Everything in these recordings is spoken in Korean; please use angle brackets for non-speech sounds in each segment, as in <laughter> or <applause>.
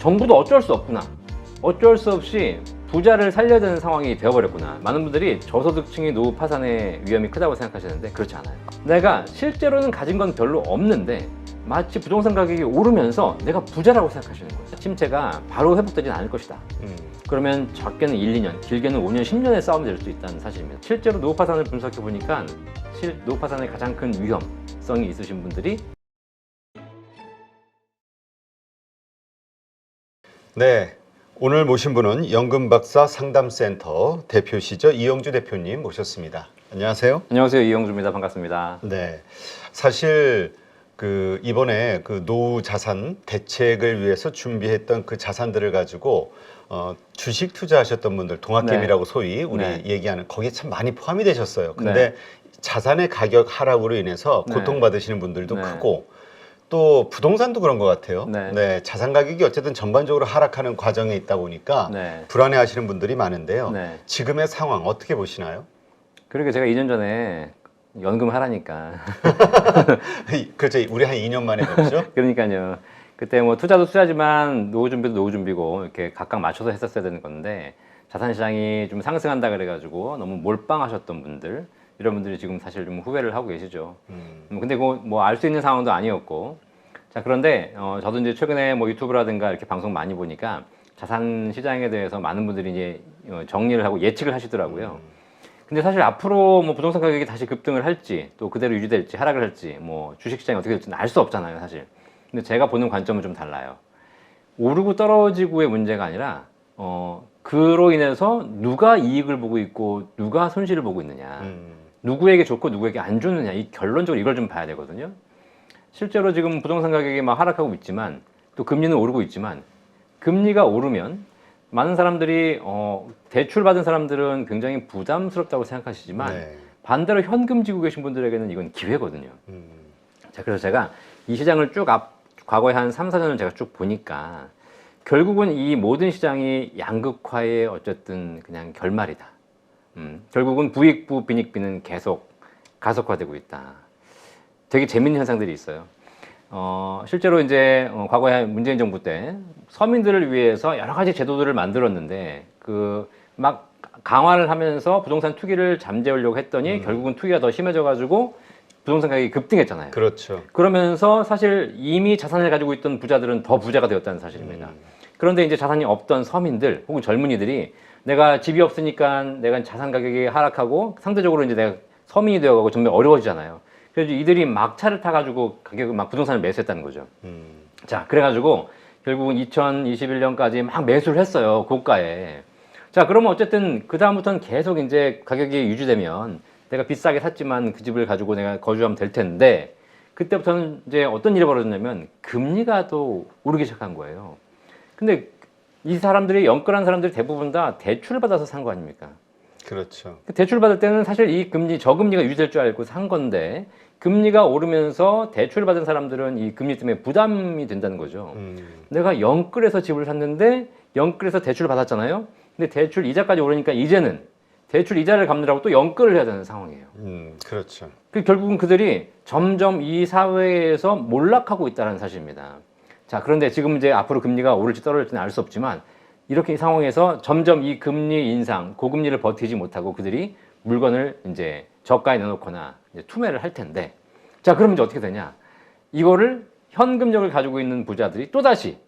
정부도 어쩔 수 없구나. 어쩔 수 없이 부자를 살려야 되는 상황이 되어버렸구나. 많은 분들이 저소득층이 노후 파산의 위험이 크다고 생각하시는데 그렇지 않아요. 내가 실제로는 가진 건 별로 없는데 마치 부동산 가격이 오르면서 내가 부자라고 생각하시는 거예요. 침체가 바로 회복되진 않을 것이다. 음. 그러면 적게는 1, 2년, 길게는 5년, 10년의 싸움이 될 수 있다는 사실입니다. 실제로 노후 파산을 분석해 보니까 실 노후 파산의 가장 큰 위험성이 있으신 분들이 네. 오늘 모신 분은 연금박사 상담센터 대표시죠. 이영주 대표님 모셨습니다. 안녕하세요. 안녕하세요 이영주입니다. 반갑습니다. 네. 사실 그 이번에 그 노후 자산 대책을 위해서 준비했던 그 자산들을 가지고 어, 주식 투자하셨던 분들 동학개미라고 소위 우리 네. 얘기하는 거기에 참 많이 포함이 되셨어요. 근데 자산의 가격 하락으로 인해서 네. 고통받으시는 분들도 네. 크고 또 부동산도 그런 것 같아요. 네. 자산 가격이 어쨌든 전반적으로 하락하는 과정에 있다 보니까 네. 불안해하시는 분들이 많은데요. 네. 지금의 상황 어떻게 보시나요? 그러게 제가 2년 전에 연금 하라니까 <laughs> 그렇죠. 우리 한 2년 만에 뵙죠. <laughs> 그러니까요. 그때 뭐 투자도 투자지만 노후 준비도 노후 준비고 이렇게 각각 맞춰서 했었어야 되는 건데 자산 시장이 좀 상승한다 그래가지고 너무 몰빵하셨던 분들 이런 분들이 지금 사실 좀 후회를 하고 계시죠. 음. 음, 근데 뭐알 수 있는 상황도 아니었고 자 그런데 어, 저도 이제 최근에 뭐 유튜브라든가 이렇게 방송 많이 보니까 자산 시장에 대해서 많은 분들이 이제 어, 정리를 하고 예측을 하시더라고요. 근데 사실 앞으로 뭐 부동산 가격이 다시 급등을 할지 또 그대로 유지될지 하락을 할지 뭐 주식 시장이 어떻게 될지는 알 수 없잖아요 사실 근데 제가 보는 관점은 좀 달라요 오르고 떨어지고의 문제가 아니라 어 그로 인해서 누가 이익을 보고 있고 누가 손실을 보고 있느냐 음. 누구에게 좋고 누구에게 안 좋느냐 이 결론적으로 이걸 좀 봐야 되거든요 실제로 지금 부동산 가격이 막 하락하고 있지만 또 금리는 오르고 있지만 금리가 오르면 많은 사람들이 어, 대출 받은 사람들은 굉장히 부담스럽다고 생각하시지만 네. 반대로 현금 지고 계신 분들에게는 이건 기회거든요. 음. 자, 그래서 제가 이 시장을 쭉 앞, 과거에 한 3, 4년을 제가 쭉 보니까 결국은 이 모든 시장이 양극화의 어쨌든 그냥 결말이다. 음, 결국은 부익부 빈익빈은 계속 가속화되고 있다. 되게 재밌는 현상들이 있어요. 어, 실제로 이제 어, 과거에 문재인 정부 때 서민들을 위해서 여러 가지 제도들을 만들었는데 그 막 강화를 하면서 부동산 투기를 잠재우려고 했더니 결국은 투기가 더 심해져 가지고 부동산 가격이 급등했잖아요. 그렇죠. 그러면서 사실 이미 자산을 가지고 있던 부자들은 더 부자가 되었다는 사실입니다. 음. 그런데 이제 자산이 없던 서민들 혹은 젊은이들이 내가 집이 없으니까 내가 자산 가격이 하락하고 상대적으로 이제 내가 서민이 되어가고 정말 어려워지잖아요. 그래서 이들이 막 차를 타가지고 가격을 막 부동산을 매수했다는 거죠. 음. 자, 그래가지고 결국은 2021년까지 막 매수를 했어요. 고가에. 자, 그러면 어쨌든 그다음부터는 계속 이제 가격이 유지되면 내가 비싸게 샀지만 그 집을 가지고 내가 거주하면 될 텐데 그때부터는 이제 어떤 일이 벌어졌냐면 금리가 또 오르기 시작한 거예요. 근데 이 사람들이 연끌한 사람들이 대부분 다 대출을 받아서 산 거 아닙니까? 그렇죠. 그 대출 받을 때는 사실 이 금리 저금리가 유지될 줄 알고 산 건데 금리가 오르면서 대출을 받은 사람들은 이 금리 때문에 부담이 된다는 거죠. 음. 내가 영끌에서 집을 샀는데 영끌에서 대출을 받았잖아요. 근데 대출 이자까지 오르니까 이제는 대출 이자를 갚느라고 또 영끌을 해야 되는 상황이에요. 음. 그렇죠. 그 결국은 그들이 점점 이 사회에서 몰락하고 있다는 사실입니다. 자, 그런데 지금 이제 앞으로 금리가 오를지 떨어질지는 알 수 없지만 이렇게 이 상황에서 점점 이 금리 인상, 고금리를 버티지 못하고 그들이 물건을 이제 저가에 내놓거나 이제 투매를 할 텐데 자, 그러면 이제 어떻게 되냐? 이거를 현금력을 가지고 있는 부자들이 또다시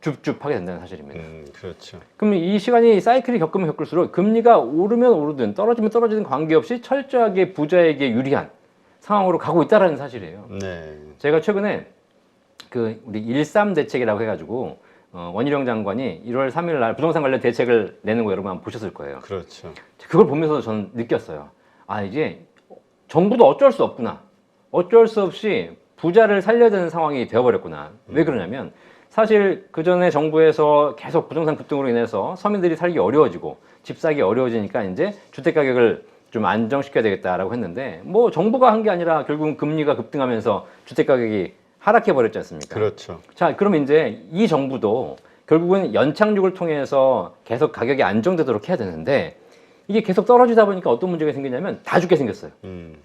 줍줍하게 된다는 사실입니다. 음. 그렇죠. 그럼 이 시간이 사이클이 겪으면 겪을수록 금리가 오르면 오르든 떨어지면 떨어지든 관계없이 철저하게 부자에게 유리한 상황으로 가고 있다라는 사실이에요. 네. 제가 최근에 그 우리 13 대책이라고 해가지고 어, 원희룡 장관이 1월 3일 날 부동산 관련 대책을 내는 거 여러분 한번 보셨을 거예요. 그렇죠. 그걸 보면서 저는 느꼈어요. 아 이제 정부도 어쩔 수 없구나. 어쩔 수 없이 부자를 살려야 되는 상황이 되어버렸구나. 왜 그러냐면 사실 그 전에 정부에서 계속 부동산 급등으로 인해서 서민들이 살기 어려워지고 집 사기 어려워지니까 이제 주택 가격을 좀 안정시켜야 되겠다라고 했는데 뭐 정부가 한 게 아니라 결국은 금리가 급등하면서 주택 가격이 하락해 버렸지 않습니까? 그렇죠. 자, 그럼 이제 이 정부도 결국은 연착륙을 통해서 계속 가격이 안정되도록 해야 되는데 이게 계속 떨어지다 보니까 어떤 문제가 생기냐면 다 죽게 생겼어요. 음.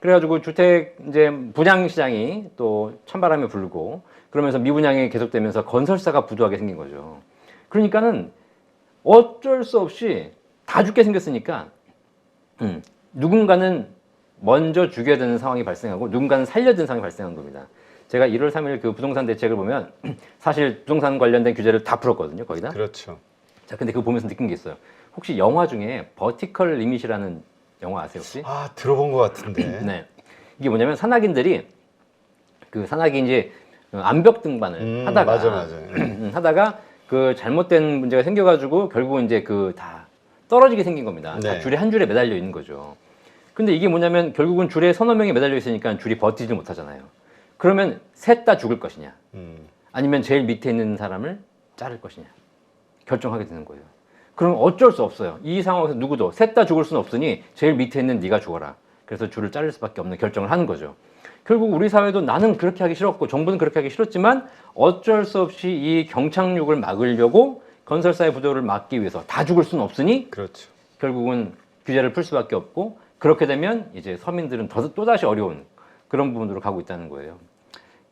그래가지고 주택 이제 분양 시장이 또 찬바람이 불고 그러면서 미분양이 계속되면서 건설사가 부도하게 생긴 거죠. 그러니까는 어쩔 수 없이 다 죽게 생겼으니까 음, 누군가는 먼저 죽여야 되는 상황이 발생하고 누군가는 살려야 되는 상황이 발생한 겁니다. 제가 1월 3일 그 부동산 대책을 보면 <clears throat> 사실 부동산 관련된 규제를 다 풀었거든요, 거의 다. 그렇죠. 자, 근데 그거 보면서 느낀 게 있어요. 혹시 영화 중에 버티컬 리밋이라는 영화 아세요, 혹시? 아 들어본 것 같은데. <clears throat> 네. 이게 뭐냐면 산악인들이 그 산악이 이제 암벽 등반을 음, 하다가 맞아 맞아. 음, 하다가 그 잘못된 문제가 생겨가지고 결국 이제 그 다 떨어지게 생긴 겁니다. 다 네. 줄에 한 줄에 매달려 있는 거죠. 근데 이게 뭐냐면 결국은 줄에 서너 명이 매달려 있으니까 줄이 버티지 못하잖아요. 그러면 셋 다 죽을 것이냐, 음. 아니면 제일 밑에 있는 사람을 자를 것이냐 결정하게 되는 거예요. 그럼 어쩔 수 없어요. 이 상황에서 누구도 셋 다 죽을 수는 없으니 제일 밑에 있는 네가 죽어라. 그래서 줄을 자를 수밖에 없는 결정을 하는 거죠. 결국 우리 사회도 나는 그렇게 하기 싫었고 정부는 그렇게 하기 싫었지만 어쩔 수 없이 이 경착륙을 막으려고 건설사의 부도를 막기 위해서 다 죽을 수는 없으니 그렇죠. 결국은 규제를 풀 수밖에 없고 그렇게 되면 이제 서민들은 더, 또다시 어려운 그런 부분으로 가고 있다는 거예요.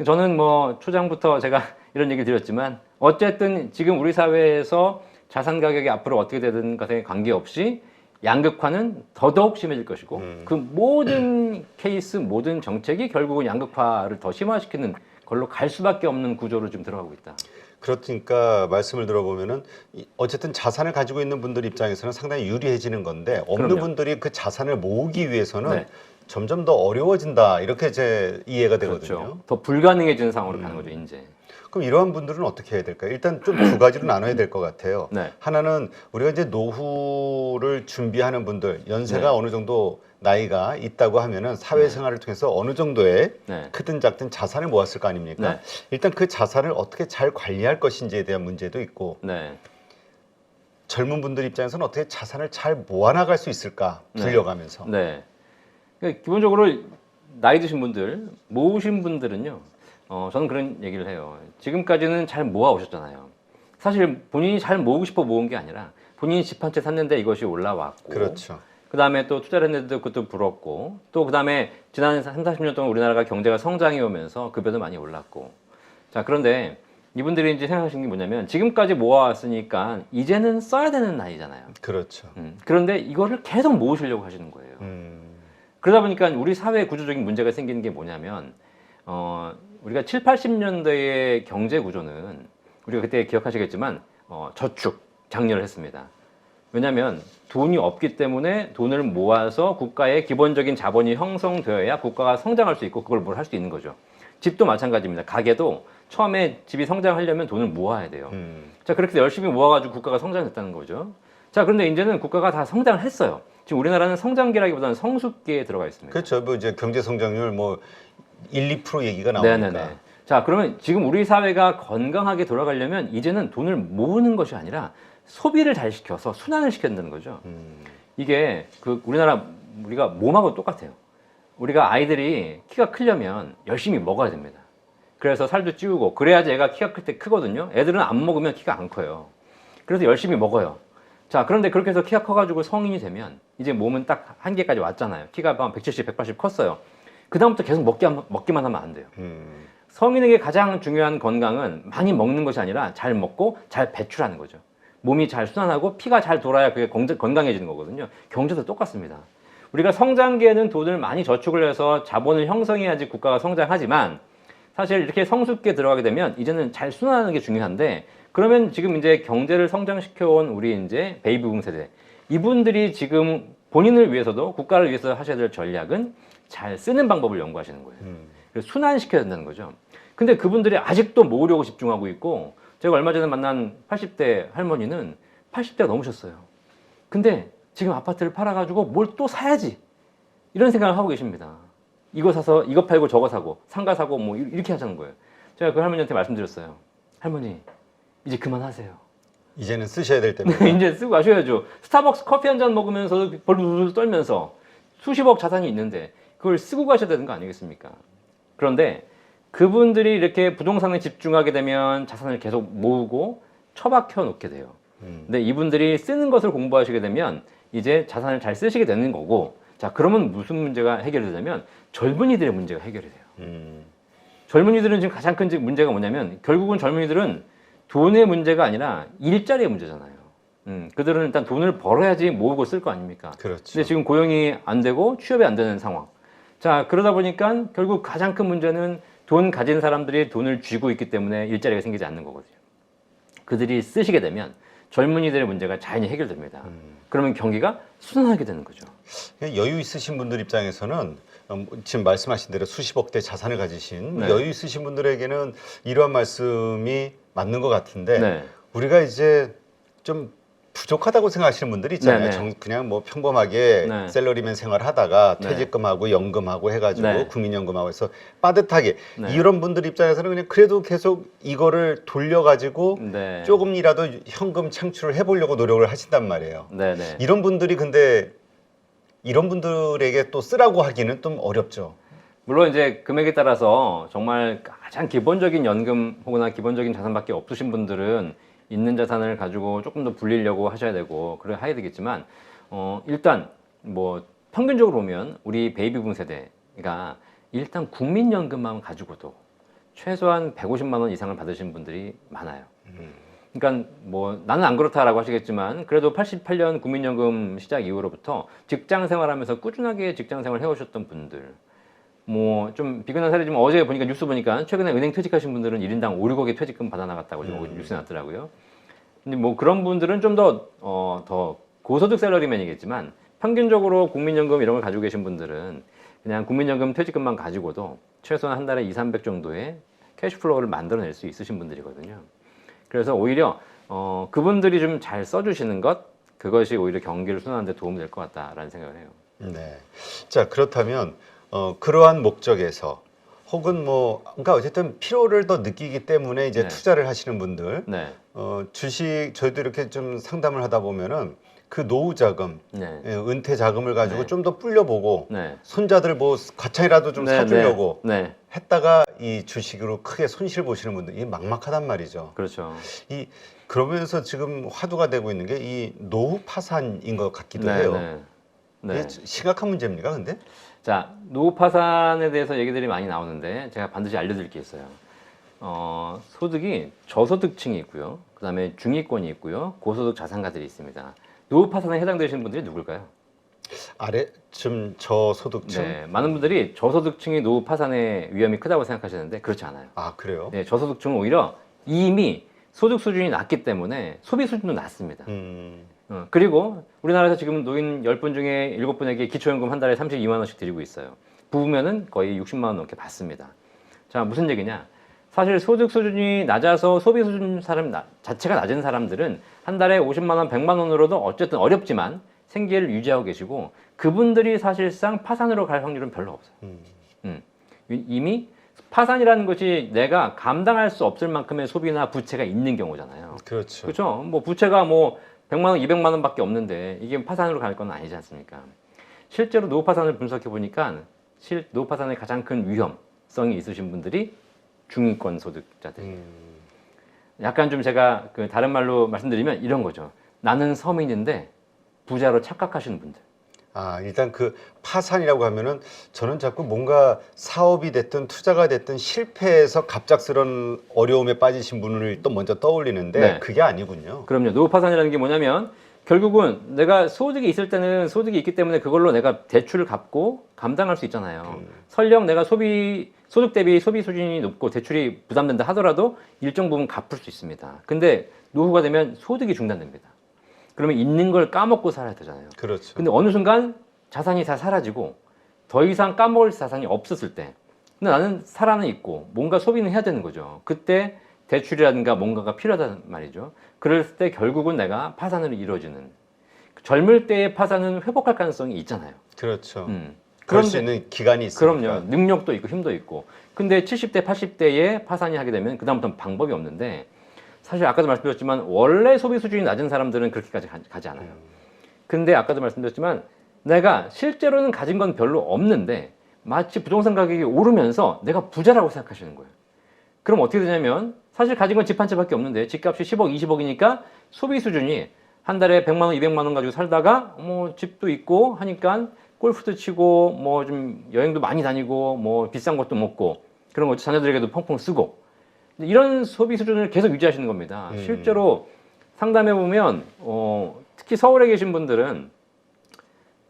저는 뭐 초장부터 제가 <laughs> 이런 얘기를 드렸지만 어쨌든 지금 우리 사회에서 자산 가격이 앞으로 어떻게 되든 것에 관계없이 양극화는 더더욱 심해질 것이고 음. 그 모든 <clears throat> 케이스 모든 정책이 결국은 양극화를 더 심화시키는 걸로 갈 수밖에 없는 구조로 지금 들어가고 있다. 그렇으니까 말씀을 들어보면은 이- 어쨌든 자산을 가지고 있는 분들 입장에서는 상당히 유리해지는 건데 없는 그럼요. 분들이 그 자산을 모으기 위해서는 네. 점점 더 어려워진다 이렇게 제 이해가 되거든요. 그렇죠. 더 불가능해지는 상황으로 음. 가는 거죠, 이제. 그럼 이러한 분들은 어떻게 해야 될까요? 일단 좀 두 가지로 나눠야 될 것 같아요. 네. 하나는 우리가 이제 노후를 준비하는 분들 연세가 네. 어느 정도 나이가 있다고 하면은 사회생활을 통해서 어느 정도의 네. 크든 작든 자산을 모았을 거 아닙니까? 네. 일단 그 자산을 어떻게 잘 관리할 것인지에 대한 문제도 있고 네. 젊은 분들 입장에서는 어떻게 자산을 잘 모아나갈 수 있을까 네. 불려가면서 네. 그러니까 기본적으로 나이 드신 분들, 모으신 분들은요, 어, 저는 그런 얘기를 해요. 지금까지는 잘 모아 오셨잖아요. 사실 본인이 잘 모으고 싶어 모은 게 아니라 본인이 집 한 채 샀는데 이것이 올라왔고, 그렇죠. 그 다음에 또 투자를 했는데도 그것도 불었고, 또 그 다음에 지난 3, 40년 동안 우리나라가 경제가 성장해 오면서 급여도 많이 올랐고. 자, 그런데 이분들이 이제 생각하시는 게 뭐냐면 지금까지 모아왔으니까 이제는 써야 되는 나이잖아요. 그렇죠. 음, 그런데 이거를 계속 모으시려고 하시는 거예요. 음, 그러다 보니까 우리 사회 구조적인 문제가 생기는 게 뭐냐면 어, 우리가 7, 80년대의 경제 구조는 우리가 그때 기억하시겠지만 어, 저축 장려를 했습니다. 왜냐하면 돈이 없기 때문에 돈을 모아서 국가의 기본적인 자본이 형성되어야 국가가 성장할 수 있고 그걸 뭘 할 수 있는 거죠. 집도 마찬가지입니다. 가게도 처음에 집이 성장하려면 돈을 모아야 돼요. 음, 자 그렇게 열심히 모아가지고 국가가 성장했다는 거죠. 자 그런데 이제는 국가가 다 성장을 했어요. 지금 우리나라는 성장기라기보다는 성숙기에 들어가 있습니다. 그렇죠. 뭐 이제 경제 성장률 뭐 1, 2% 얘기가 나오니까. 네네네. 자 그러면 지금 우리 사회가 건강하게 돌아가려면 이제는 돈을 모으는 것이 아니라 소비를 잘 시켜서 순환을 시켜야 된다는 거죠. 음, 이게 그 우리나라 우리가 몸하고 똑같아요. 우리가 아이들이 키가 크려면 열심히 먹어야 됩니다. 그래서 살도 찌우고 그래야지 애가 키가 클 때 크거든요. 애들은 안 먹으면 키가 안 커요. 그래서 열심히 먹어요. 자 그런데 그렇게 해서 키가 커가지고 성인이 되면 이제 몸은 딱 한계까지 왔잖아요. 키가 한 170, 180 컸어요. 그 다음부터 계속 먹기, 먹기만 하면 안 돼요. 음, 성인에게 가장 중요한 건강은 많이 먹는 것이 아니라 잘 먹고 잘 배출하는 거죠. 몸이 잘 순환하고 피가 잘 돌아야 그게 건강- 건강해지는 거거든요. 경제도 똑같습니다. 우리가 성장기에는 돈을 많이 저축을 해서 자본을 형성해야지 국가가 성장하지만 사실 이렇게 성숙기에 들어가게 되면 이제는 잘 순환하는 게 중요한데 그러면 지금 이제 경제를 성장시켜온 우리 이제 베이비붐 세대 이분들이 지금 본인을 위해서도 국가를 위해서 하셔야 될 전략은 잘 쓰는 방법을 연구하시는 거예요. 음. 그래서 순환시켜야 된다는 거죠. 근데 그분들이 아직도 모으려고 집중하고 있고 제가 얼마 전에 만난 80대 할머니는 80대가 넘으셨어요. 근데 지금 아파트를 팔아가지고 뭘 또 사야지 이런 생각을 하고 계십니다. 이거 사서 이거 팔고 저거 사고 상가 사고 뭐 이렇게 하자는 거예요. 제가 그 할머니한테 말씀드렸어요. 할머니 이제 그만하세요. 이제는 쓰셔야 될 때입니다. 이제 쓰고 가셔야죠. 스타벅스 커피 한 잔 먹으면서 벌벌 떨면서 수십억 자산이 있는데 그걸 쓰고 가셔야 되는 거 아니겠습니까? 그런데 그분들이 이렇게 부동산에 집중하게 되면 자산을 계속 모으고 처박혀 놓게 돼요. 음, 근데 이분들이 쓰는 것을 공부하시게 되면 이제 자산을 잘 쓰시게 되는 거고 자 그러면 무슨 문제가 해결이 되냐면 젊은이들의 문제가 해결이 돼요. 음. 젊은이들은 지금 가장 큰 문제가 뭐냐면 결국은 젊은이들은 돈의 문제가 아니라 일자리의 문제잖아요. 음, 그들은 일단 돈을 벌어야지 모으고 쓸 거 아닙니까? 그렇죠. 근데 지금 고용이 안 되고 취업이 안 되는 상황. 자, 그러다 보니까 결국 가장 큰 문제는 돈 가진 사람들이 돈을 쥐고 있기 때문에 일자리가 생기지 않는 거거든요. 그들이 쓰시게 되면 젊은이들의 문제가 자연히 해결됩니다. 음. 그러면 경기가 순환하게 되는 거죠. 여유 있으신 분들 입장에서는 음, 지금 말씀하신 대로 수십억 대 자산을 가지신 네. 여유 있으신 분들에게는 이러한 말씀이 맞는 것 같은데 네. 우리가 이제 좀 부족하다고 생각하시는 분들이 있잖아요. 네, 네. 정- 그냥 뭐 평범하게 네. 샐러리맨 생활하다가 네. 퇴직금하고 연금하고 해가지고 네. 국민연금하고 해서 빠듯하게 네. 이런 분들 입장에서는 그냥 그래도 계속 이거를 돌려가지고 네. 조금이라도 현금 창출을 해보려고 노력을 하신단 말이에요. 네, 네. 이런 분들이 근데 이런 분들에게 또 쓰라고 하기는 좀 어렵죠. 물론 이제 금액에 따라서 정말 가장 기본적인 연금 혹은 기본적인 자산밖에 없으신 분들은 있는 자산을 가지고 조금 더 불리려고 하셔야 되고 그래 해야 되겠지만 어 일단 뭐 평균적으로 보면 우리 베이비붐 세대가 일단 국민연금만 가지고도 최소한 150만 원 이상을 받으신 분들이 많아요. 그러니까 뭐 나는 안 그렇다라고 하시겠지만 그래도 88년 국민연금 시작 이후로부터 직장 생활하면서 꾸준하게 직장 생활 해오셨던 분들 뭐 좀 비근한 사례지만 어제 보니까 뉴스 보니까 최근에 은행 퇴직하신 분들은 1인당 5, 6억의 퇴직금 받아 나갔다고 지금 음. 뉴스 났더라고요. 근데 뭐 그런 분들은 좀 더 어, 더 고소득 샐러리맨이겠지만 평균적으로 국민연금 이런 걸 가지고 계신 분들은 그냥 국민연금 퇴직금만 가지고도 최소한 한 달에 2, 300 정도의 캐시플로우를 만들어낼 수 있으신 분들이거든요. 그래서 오히려 어, 그분들이 좀 잘 써주시는 것 그것이 오히려 경기를 순환하는 데 도움이 될 것 같다라는 생각을 해요. 네. 자 그렇다면 어, 그러한 목적에서 혹은 뭐 그러니까 어쨌든 필요를 더 느끼기 때문에 이제 네. 투자를 하시는 분들 네, 어, 주식 저희도 이렇게 좀 상담을 하다 보면은 그 노후 자금, 네, 예, 은퇴 자금을 가지고 네. 좀 더 불려보고 네. 손자들 뭐 과창이라도 좀 네, 사주려고 네, 네, 했다가 이 주식으로 크게 손실 보시는 분들 이 막막하단 말이죠. 그렇죠. 이 그러면서 지금 화두가 되고 있는 게 이 노후 파산인 것 같기도 네, 해요. 네, 네. 이게 심각한 문제입니까, 근데? 자, 노후 파산에 대해서 얘기들이 많이 나오는데 제가 반드시 알려드릴 게 있어요. 어, 소득이 저소득층이 있고요. 그 다음에 중위권이 있고요. 고소득 자산가들이 있습니다. 노후 파산에 해당되시는 분들이 누굴까요? 아래쯤 저소득층? 네, 많은 분들이 저소득층이 노후 파산의 위험이 크다고 생각하시는데 그렇지 않아요. 아 그래요? 네, 저소득층은 오히려 이미 소득 수준이 낮기 때문에 소비 수준도 낮습니다. 음, 어, 그리고 우리나라에서 지금 노인 10분 중에 7분에게 기초연금 한 달에 32만 원씩 드리고 있어요. 부부면은 거의 60만 원 넘게 받습니다. 자, 무슨 얘기냐? 사실 소득 수준이 낮아서 소비 수준 사람 나- 자체가 낮은 사람들은 한 달에 50만 원, 100만 원으로도 어쨌든 어렵지만 생계를 유지하고 계시고 그분들이 사실상 파산으로 갈 확률은 별로 없어요. 음. 음. 이- 이미 파산이라는 것이 내가 감당할 수 없을 만큼의 소비나 부채가 있는 경우잖아요. 그렇죠. 그렇죠. 뭐 부채가 뭐 100만 원, 200만 원밖에 없는데 이게 파산으로 갈 건 아니지 않습니까? 실제로 노후 파산을 분석해 보니까 실 노후 파산의 가장 큰 위험성이 있으신 분들이 중위권 소득자들. 음, 약간 좀 제가 그 다른 말로 말씀드리면 이런 거죠. 나는 서민인데 부자로 착각하시는 분들. 아 일단 그 파산이라고 하면은 저는 자꾸 뭔가 사업이 됐든 투자가 됐든 실패해서 갑작스런 어려움에 빠지신 분을 또 먼저 떠올리는데 네. 그게 아니군요. 그럼요. 노후 파산이라는 게 뭐냐면 결국은 내가 소득이 있을 때는 소득이 있기 때문에 그걸로 내가 대출을 갚고 감당할 수 있잖아요. 음. 설령 내가 소비 소득 대비 소비 수준이 높고 대출이 부담된다 하더라도 일정 부분 갚을 수 있습니다. 근데 노후가 되면 소득이 중단됩니다. 그러면 있는 걸 까먹고 살아야 되잖아요. 그렇죠. 근데 어느 순간 자산이 다 사라지고 더 이상 까먹을 자산이 없었을 때 근데 나는 살아는 있고 뭔가 소비는 해야 되는 거죠. 그때 대출이라든가 뭔가가 필요하단 말이죠. 그럴 때 결국은 내가 파산으로 이루어지는 젊을 때의 파산은 회복할 가능성이 있잖아요. 그렇죠. 음. 그럴 수 있는 기간이 있으니까. 그럼요. 능력도 있고 힘도 있고. 근데 70대, 80대에 파산이 하게 되면 그다음부터는 방법이 없는데 사실 아까도 말씀드렸지만 원래 소비 수준이 낮은 사람들은 그렇게까지 가- 가지 않아요. 근데 아까도 말씀드렸지만 내가 실제로는 가진 건 별로 없는데 마치 부동산 가격이 오르면서 내가 부자라고 생각하시는 거예요. 그럼 어떻게 되냐면 사실 가진 건 집 한 채밖에 없는데 집값이 10억, 20억이니까 소비 수준이 한 달에 100만 원, 200만 원 가지고 살다가 뭐 집도 있고 하니까 골프도 치고 뭐 좀 여행도 많이 다니고 뭐 비싼 것도 먹고 그런 거 자녀들에게도 펑펑 쓰고 이런 소비 수준을 계속 유지하시는 겁니다. 음. 실제로 상담해 보면 어, 특히 서울에 계신 분들은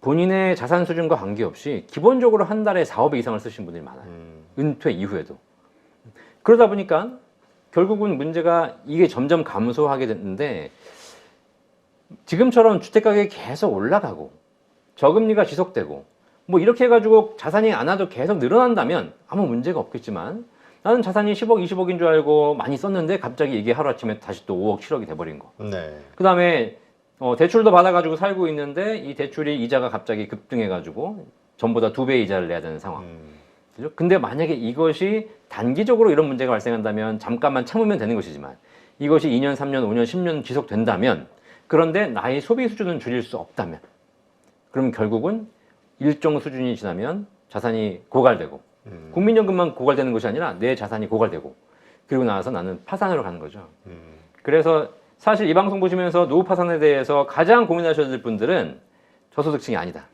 본인의 자산 수준과 관계없이 기본적으로 한 달에 4억 이상을 쓰신 분들이 많아요. 음, 은퇴 이후에도. 그러다 보니까 결국은 문제가 이게 점점 감소하게 됐는데 지금처럼 주택 가격이 계속 올라가고 저금리가 지속되고 뭐 이렇게 해가지고 자산이 안 와도 계속 늘어난다면 아무 문제가 없겠지만 나는 자산이 10억, 20억인 줄 알고 많이 썼는데 갑자기 이게 하루아침에 다시 또 5억, 7억이 돼버린 거. 네. 그 다음에 어, 대출도 받아가지고 살고 있는데 이 대출이 이자가 갑자기 급등해가지고 전보다 두 배 이자를 내야 되는 상황. 음, 그죠? 근데 만약에 이것이 단기적으로 이런 문제가 발생한다면 잠깐만 참으면 되는 것이지만 이것이 2년, 3년, 5년, 10년 지속된다면 그런데 나의 소비 수준은 줄일 수 없다면 그럼 결국은 일정 수준이 지나면 자산이 고갈되고 음, 국민연금만 고갈되는 것이 아니라 내 자산이 고갈되고 그리고 나서 나는 파산으로 가는 거죠. 음, 그래서 사실 이 방송 보시면서 노후 파산에 대해서 가장 고민하셔야 될 분들은 저소득층이 아니다.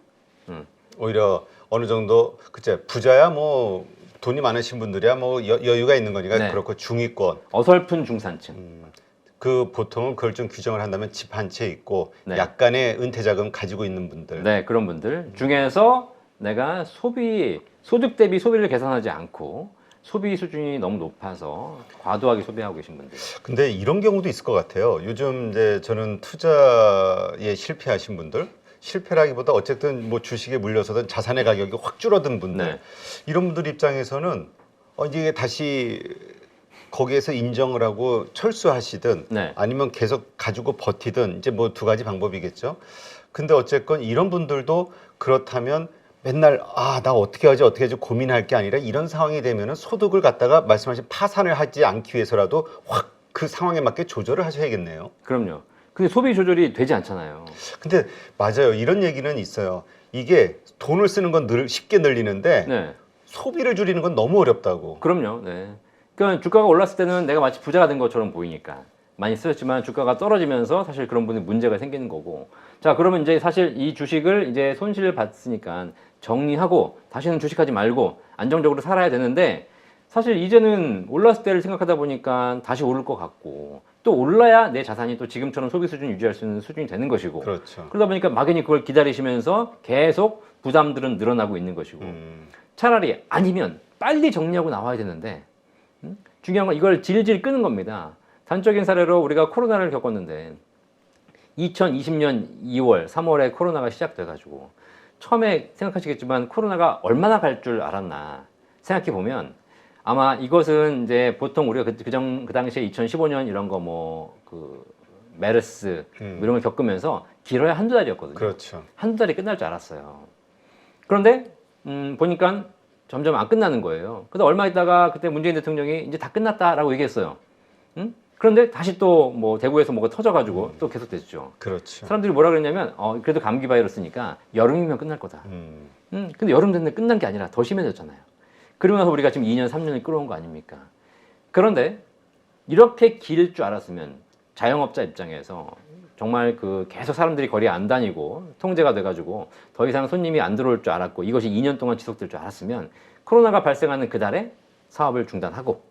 오히려 어느 정도 그제 부자야 뭐 돈이 많으신 분들이야 뭐 여, 여유가 있는 거니까 네. 그렇고 중위권 어설픈 중산층. 음, 그 보통은 그걸 좀 규정을 한다면 집 한 채 있고 네. 약간의 은퇴 자금 가지고 있는 분들 네, 그런 분들 중에서 내가 소비 소득 대비 소비를 계산하지 않고 소비 수준이 너무 높아서 과도하게 소비하고 계신 분들. 근데 이런 경우도 있을 것 같아요. 요즘 이제 저는 투자에 실패하신 분들, 실패라기보다 어쨌든 뭐 주식에 물려서든 자산의 가격이 확 줄어든 분들, 네. 이런 분들 입장에서는 어, 이게 다시 거기에서 인정을 하고 철수하시든 네. 아니면 계속 가지고 버티든 이제 뭐 두 가지 방법이겠죠. 근데 어쨌건 이런 분들도 그렇다면 맨날 아 나 어떻게 하지 어떻게 하지 고민할 게 아니라 이런 상황이 되면은 소득을 갖다가 말씀하신 파산을 하지 않기 위해서라도 확 그 상황에 맞게 조절을 하셔야겠네요. 그럼요. 근데 소비 조절이 되지 않잖아요. 근데 맞아요. 이런 얘기는 있어요. 이게 돈을 쓰는 건 늘 쉽게 늘리는데 네. 소비를 줄이는 건 너무 어렵다고. 그럼요. 네. 그러니까 주가가 올랐을 때는 내가 마치 부자가 된 것처럼 보이니까 많이 쓰였지만 주가가 떨어지면서 사실 그런 분이 문제가 생기는 거고. 자, 그러면 이제 사실 이 주식을 이제 손실을 봤으니까 정리하고 다시는 주식하지 말고 안정적으로 살아야 되는데 사실 이제는 올랐을 때를 생각하다 보니까 다시 오를 것 같고 또 올라야 내 자산이 또 지금처럼 소비 수준 유지할 수 있는 수준이 되는 것이고 그렇죠. 그러다 보니까 막연히 그걸 기다리시면서 계속 부담들은 늘어나고 있는 것이고 음, 차라리 아니면 빨리 정리하고 나와야 되는데 음? 중요한 건 이걸 질질 끄는 겁니다. 단적인 사례로 우리가 코로나를 겪었는데 2020년 2월, 3월에 코로나가 시작돼가지고 처음에 생각하시겠지만 코로나가 얼마나 갈 줄 알았나 생각해 보면 아마 이것은 이제 보통 우리가 그, 그 정, 그 당시에 2015년 이런 거 뭐 그 메르스 음. 뭐 이런 걸 겪으면서 길어야 한두 달이었거든요. 그렇죠. 한두 달이 끝날 줄 알았어요. 그런데 음, 보니까 점점 안 끝나는 거예요. 근데 얼마 있다가 그때 문재인 대통령이 이제 다 끝났다라고 얘기했어요. 응? 그런데 다시 또 뭐 대구에서 뭐가 터져가지고 또 계속 됐죠. 그렇죠. 사람들이 뭐라 그랬냐면 어, 그래도 감기 바이러스니까 여름이면 끝날 거다. 음, 음, 근데 여름 됐는데 끝난 게 아니라 더 심해졌잖아요. 그러고 나서 우리가 지금 2년, 3년을 끌어온 거 아닙니까? 그런데 이렇게 길 줄 알았으면 자영업자 입장에서 정말 그 계속 사람들이 거리에 안 다니고 통제가 돼가지고 더 이상 손님이 안 들어올 줄 알았고 이것이 2년 동안 지속될 줄 알았으면 코로나가 발생하는 그 달에 사업을 중단하고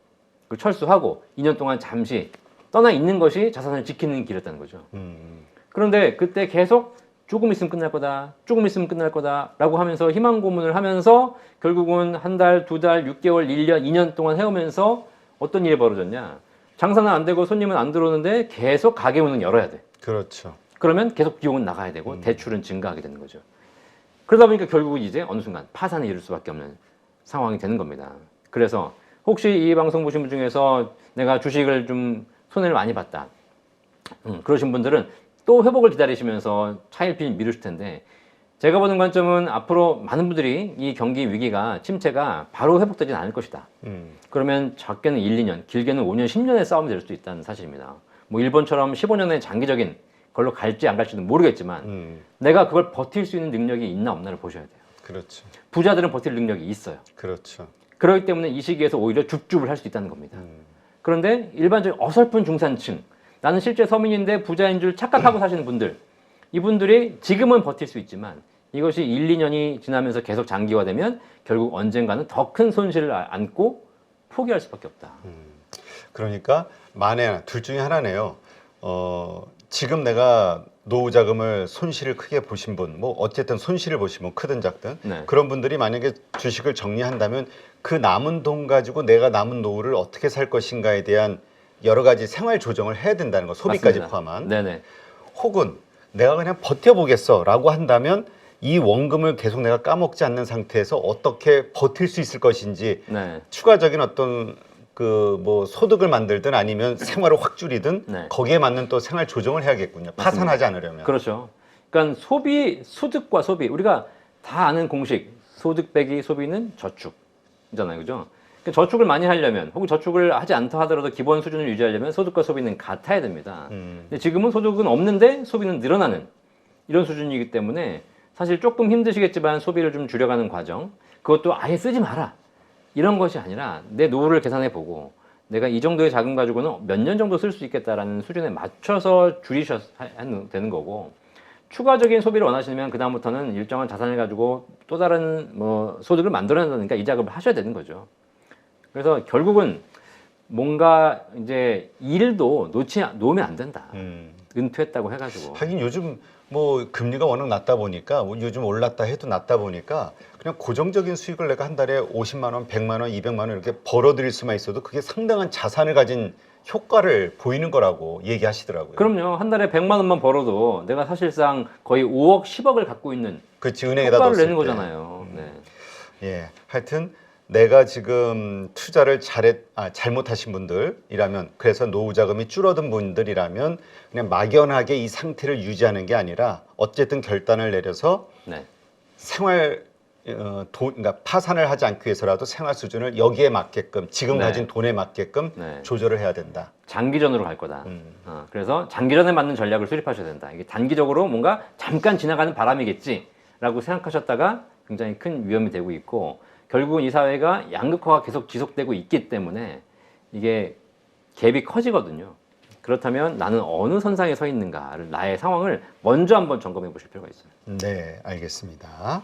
그 철수하고 2년 동안 잠시 떠나 있는 것이 자산을 지키는 길이었다는 거죠. 음, 그런데 그때 계속 조금 있으면 끝날 거다, 조금 있으면 끝날 거다라고 하면서 희망 고문을 하면서 결국은 한 달, 두 달, 6개월, 1년, 2년 동안 해오면서 어떤 일이 벌어졌냐? 장사는 안 되고 손님은 안 들어오는데 계속 가게 문은 열어야 돼. 그렇죠. 그러면 계속 비용은 나가야 되고 음. 대출은 증가하게 되는 거죠. 그러다 보니까 결국은 이제 어느 순간 파산에 이를 수밖에 없는 상황이 되는 겁니다. 그래서 혹시 이 방송 보신 분 중에서 내가 주식을 좀 손해를 많이 봤다. 음, 그러신 분들은 또 회복을 기다리시면서 차일피일 미루실 텐데 제가 보는 관점은 앞으로 많은 분들이 이 경기 위기가 침체가 바로 회복되진 않을 것이다. 음, 그러면 적게는 1, 2년, 길게는 5년, 10년의 싸움이 될 수도 있다는 사실입니다. 뭐 일본처럼 15년의 장기적인 걸로 갈지 안 갈지는 모르겠지만 음, 내가 그걸 버틸 수 있는 능력이 있나 없나를 보셔야 돼요. 그렇죠. 부자들은 버틸 능력이 있어요. 그렇죠. 그렇기 때문에 이 시기에서 오히려 줍줍을 할 수 있다는 겁니다. 음, 그런데 일반적인 어설픈 중산층, 나는 실제 서민인데 부자인 줄 착각하고 <clears throat> 사시는 분들, 이분들이 지금은 버틸 수 있지만 이것이 1, 2년이 지나면서 계속 장기화되면 결국 언젠가는 더 큰 손실을 아- 안고 포기할 수밖에 없다. 그러니까 만에 하나, 둘 중에 하나네요. 어, 지금 내가 노후 자금을 손실을 크게 보신 분, 뭐 어쨌든 손실을 보신 분, 크든 작든 네. 그런 분들이 만약에 주식을 정리한다면 그 남은 돈 가지고 내가 남은 노후를 어떻게 살 것인가에 대한 여러 가지 생활 조정을 해야 된다는 거, 소비까지 맞습니다. 포함한. 네네. 혹은 내가 그냥 버텨보겠어라고 한다면 이 원금을 계속 내가 까먹지 않는 상태에서 어떻게 버틸 수 있을 것인지 네. 추가적인 어떤 그 뭐 소득을 만들든 아니면 생활을 확 줄이든 네. 거기에 맞는 또 생활 조정을 해야겠군요. 파산하지 않으려면. 그렇죠. 그러니까 소비, 소득과 소비. 우리가 다 아는 공식. 소득 빼기 소비는 저축이 잖아요. 그죠? 그러니까 저축을 많이 하려면 혹은 저축을 하지 않다 하더라도 기본 수준을 유지하려면 소득과 소비는 같아야 됩니다. 음. 근데 지금은 소득은 없는데 소비는 늘어나는 이런 수준이기 때문에 사실 조금 힘드시겠지만 소비를 좀 줄여가는 과정 그것도 아예 쓰지 마라 이런 것이 아니라 내 노후를 계산해 보고 내가 이 정도의 자금 가지고는 몇 년 정도 쓸 수 있겠다라는 수준에 맞춰서 줄이셔야 되는 거고 추가적인 소비를 원하시면 그 다음부터는 일정한 자산을 가지고 또 다른 뭐 소득을 만들어낸다니까 이 작업을 하셔야 되는 거죠. 그래서 결국은 뭔가 이제 일도 놓치 놓으면 안 된다. 음. 은퇴했다고 해가지고 하긴 요즘 뭐 금리가 워낙 낮다 보니까 뭐 요즘 올랐다 해도 낮다 보니까 그냥 고정적인 수익을 내가 한 달에 50만 원, 100만 원, 200만 원 이렇게 벌어들일 수만 있어도 그게 상당한 자산을 가진 효과를 보이는 거라고 얘기하시더라고요. 그럼요 한 달에 100만 원만 벌어도 내가 사실상 거의 5억 10억을 갖고 있는 그렇지 은행에다 효과를 넣었을 내는 때. 거잖아요. 네. 예, 하여튼 내가 지금 투자를 잘했, 아, 잘못하신 분들이라면 그래서 노후 자금이 줄어든 분들이라면 그냥 막연하게 이 상태를 유지하는 게 아니라 어쨌든 결단을 내려서 네. 생활 어, 돈, 그러니까 파산을 하지 않기 위해서라도 생활 수준을 여기에 맞게끔 지금 네. 가진 돈에 맞게끔 네. 조절을 해야 된다. 장기전으로 갈 거다. 음. 어, 그래서 장기전에 맞는 전략을 수립하셔야 된다. 이게 단기적으로 뭔가 잠깐 지나가는 바람이겠지라고 생각하셨다가 굉장히 큰 위험이 되고 있고 결국은 이 사회가 양극화가 계속 지속되고 있기 때문에 이게 갭이 커지거든요. 그렇다면 나는 어느 선상에 서 있는가를 나의 상황을 먼저 한번 점검해 보실 필요가 있어요. 네, 알겠습니다.